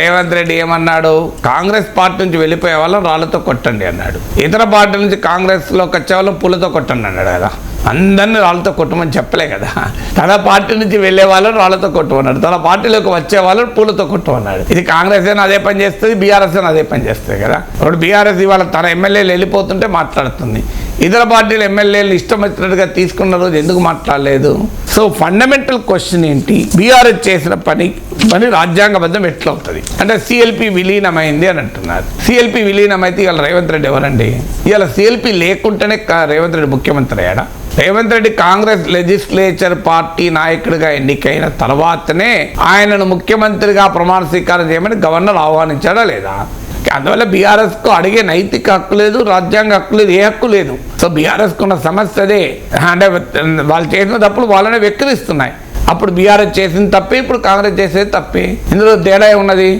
రేవంత్ రెడ్డి ఏమన్నాడు? కాంగ్రెస్ పార్టీ నుంచి వెళ్ళిపోయే వాళ్ళని రాళ్ళతో కొట్టండి అన్నాడు. ఇతర పార్టీ నుంచి కాంగ్రెస్లోకి వచ్చే వాళ్ళని పూలతో కొట్టండి అన్నాడు కదా. అందరినీ రాళ్ళతో కొట్టమని చెప్పలే కదా. తన పార్టీ నుంచి వెళ్ళే వాళ్ళని రాళ్ళతో కొట్టమన్నాడు. తన పార్టీలోకి వచ్చే వాళ్ళని పూలతో కొట్టమన్నాడు. ఇది కాంగ్రెస్ అయినా అదే పని చేస్తుంది బీఆర్ఎస్ అయినా అదే పని చేస్తుంది కదా. ఇప్పుడు బీఆర్ఎస్ ఇవాళ తన ఎమ్మెల్యేలు వెళ్ళిపోతుంటే మాట్లాడుతుంది. ఇతర పార్టీలు ఎమ్మెల్యేలు ఇష్టం వచ్చినట్టుగా తీసుకున్న రోజు ఎందుకు మాట్లాడలేదు? సో ఫండమెంటల్ క్వశ్చన్ ఏంటి? బీఆర్ఎస్ చేసిన పని పని రాజ్యాంగబద్ధం ఎట్లవుతుంది? అంటే సిఎల్పి విలీనమైంది అని అంటున్నారు. సిఎల్పి విలీనమైతే ఇవాళ రేవంత్ రెడ్డి ఎవరండి? ఇవాళ సిఎల్పి లేకుంటేనే రేవంత్ రెడ్డి ముఖ్యమంత్రి అయ్యాడా? రేవంత్ రెడ్డి కాంగ్రెస్ లెజిస్లేచర్ పార్టీ నాయకుడిగా ఎన్నికైన తర్వాతనే ఆయనను ముఖ్యమంత్రిగా ప్రమాణ స్వీకారం చేయమని గవర్నర్ ఆహ్వానించాడా లేదా? అందువల్ల బీఆర్ఎస్కు అడిగే నైతిక హక్కు లేదు రాజ్యాంగ హక్కు లేదు ఏ హక్కు లేదు. సో బీఆర్ఎస్ కున్న సమస్య అదే అంటే వాళ్ళు చేసిన తప్పులు వాళ్ళనే వెక్కిరిస్తున్నాయి. అప్పుడు బీఆర్ఎస్ చేసిన తప్పే ఇప్పుడు కాంగ్రెస్ చేసేది తప్పే. ఇందులో తేడా ఉన్నది